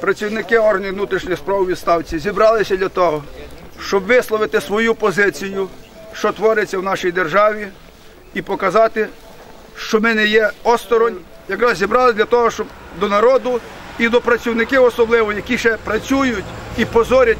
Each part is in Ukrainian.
Працівники органів внутрішніх справ у відставці зібралися для того, щоб висловити свою позицію, що твориться в нашій державі, і показати, що ми не є осторонь. Якраз зібрали для того, щоб до народу і до працівників особливо, які ще працюють і позорять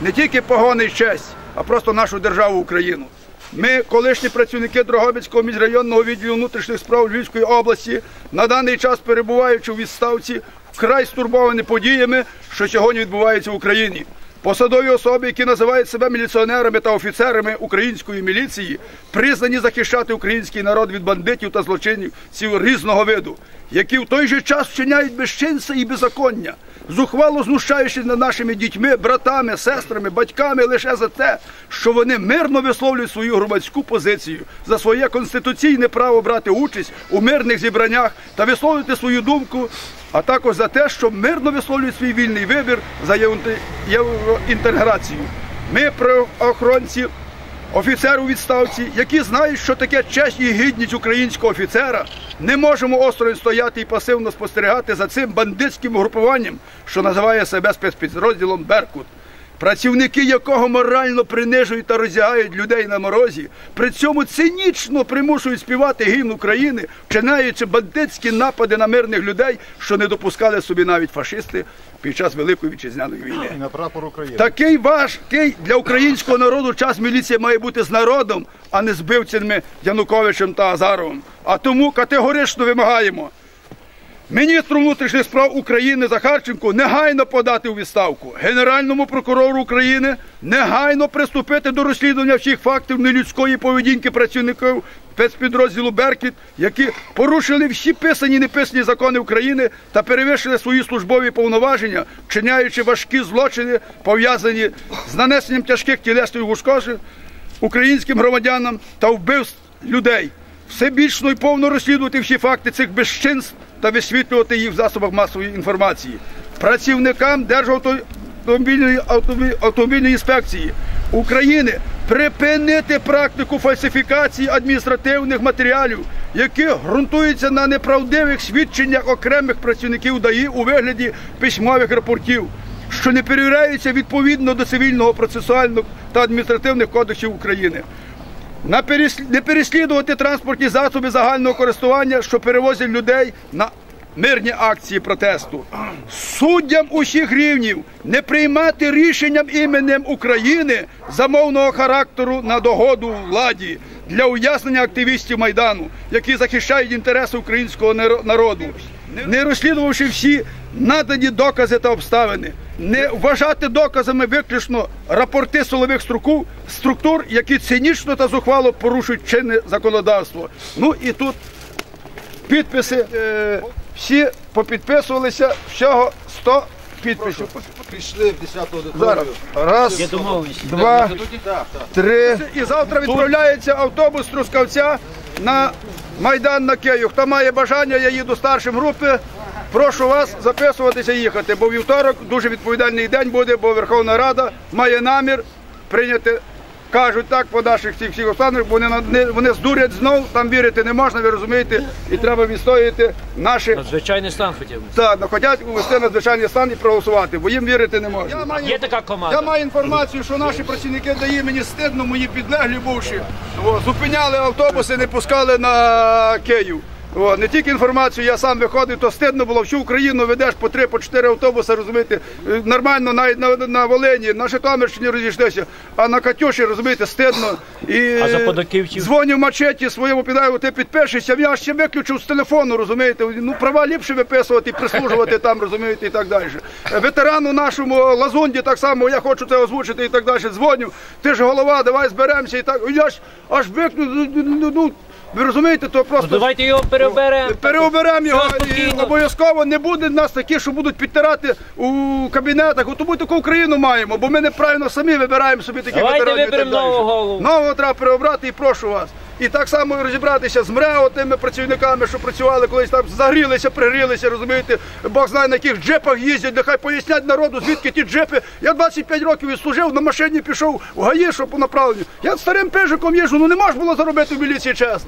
не тільки погони і честь, а просто нашу державу Україну. Ми, колишні працівники Дрогобицького міжрайонного відділу внутрішніх справ Львівської області, на даний час перебуваючи у відставці, вкрай стурбовані подіями, що сьогодні відбувається в Україні. Посадові особи, які називають себе міліціонерами та офіцерами української міліції, признані захищати український народ від бандитів та злочинців різного виду, які в той же час вчиняють безчинство і беззаконня, зухвало знущаючись над нашими дітьми, братами, сестрами, батьками лише за те, що вони мирно висловлюють свою громадську позицію за своє конституційне право брати участь у мирних зібраннях та висловлювати свою думку а також за те, що мирно висловлюють свій вільний вибір за євроінтеграцію. Ми, правоохоронці, офіцери у відставці, які знають, що таке честь і гідність українського офіцера, не можемо осторонь стояти і пасивно спостерігати за цим бандитським угрупуванням, що називає себе спецпідрозділом Беркут працівники якого морально принижують та роздягають людей на морозі, при цьому цинічно примушують співати гімн України, вчинаючи бандитські напади на мирних людей, що не допускали собі навіть фашисти під час Великої вітчизняної війни. на прапор України. Такий важкий для українського народу час міліція має бути з народом, а не з бивцями Януковичем та Азаровим. А тому категорично вимагаємо. Міністру внутрішніх справ України Захарченку негайно подати у відставку. Генеральному прокурору України негайно приступити до розслідування всіх фактів нелюдської поведінки працівників спецпідрозділу Беркіт, які порушили всі писані і неписані закони України та перевищили свої службові повноваження, вчиняючи важкі злочини, пов'язані з нанесенням тяжких тілесних ушкоджень українським громадянам та вбивств людей. Всебічно і повно розслідувати всі факти цих безчинств та висвітлювати їх в засобах масової інформації. Працівникам Державтомобільної автомобіль- автомобільної інспекції України припинити практику фальсифікації адміністративних матеріалів, які ґрунтуються на неправдивих свідченнях окремих працівників ДАІ у вигляді письмових рапортів, що не перевіряються відповідно до цивільного процесуального та адміністративних кодексів України. На перес- не переслідувати транспортні засоби загального користування, що перевозять людей на мирні акції протесту. Суддям усіх рівнів не приймати рішенням іменем України замовного характеру на догоду владі для уяснення активістів Майдану, які захищають інтереси українського народу, не розслідувавши всі надані докази та обставини, не вважати доказами виключно рапорти силових структур, які цинічно та зухвало порушують чинне законодавство. Ну і тут підписи е, всі попідписувалися, всього 100 підписів. Прийшли в 10 Зараз. аудиторію. Раз, два, три. І завтра відправляється автобус з Трускавця на Майдан на Київ. Хто має бажання, я їду старшим групи. Прошу вас записуватися їхати, бо вівторок дуже відповідальний день буде, бо Верховна Рада має намір прийняти. Кажуть так по наших цих всіх останніх, бо вони, вони здурять знов, там вірити не можна, ви розумієте, і треба відстояти наші Надзвичайний стан хотів. би. так, ну, хочуть увести надзвичайний стан і проголосувати, бо їм вірити не можна. Я маю, Є така команда. я маю інформацію, що наші працівники дає мені стидно, мої підлеглі бувші. О, зупиняли автобуси, не пускали на Київ. О, не тільки інформацію, я сам виходив, то стидно було. Всю Україну ведеш по три, по чотири автобуси, розумієте, е, нормально навіть на, на Волині, на Житомирщині розійшлися, а на Катюші, розумієте, стидно. І А за подаківців? дзвоню в мачеті своєму підаю, ти підпишешся, я ще виключив з телефону, розумієте, ну права ліпше виписувати, прислужувати там, розумієте, і так далі. Е, Ветерану нашому Лазунді так само, я хочу це озвучити і так далі. Дзвоню, ти ж голова, давай зберемося і так. Я ж аж викну, ну, ну, ви розумієте, то просто. Давайте його переберемо. Переоберемо його і обов'язково не буде нас такі, що будуть підтирати у кабінетах. От Тому таку Україну маємо, бо ми неправильно самі вибираємо собі такі Давайте виберемо нового голову. Нового треба переобрати і прошу вас. І так само розібратися з МРЕО, тими працівниками, що працювали колись там, загрілися, пригрілися, розумієте, Бог знає на яких джепах їздять, нехай пояснять народу, звідки ті джепи. Я 25 років відслужив, на машині пішов в ГАІ, щоб по направленню. Я старим пижиком їжджу, ну не можна було заробити в міліції чесно.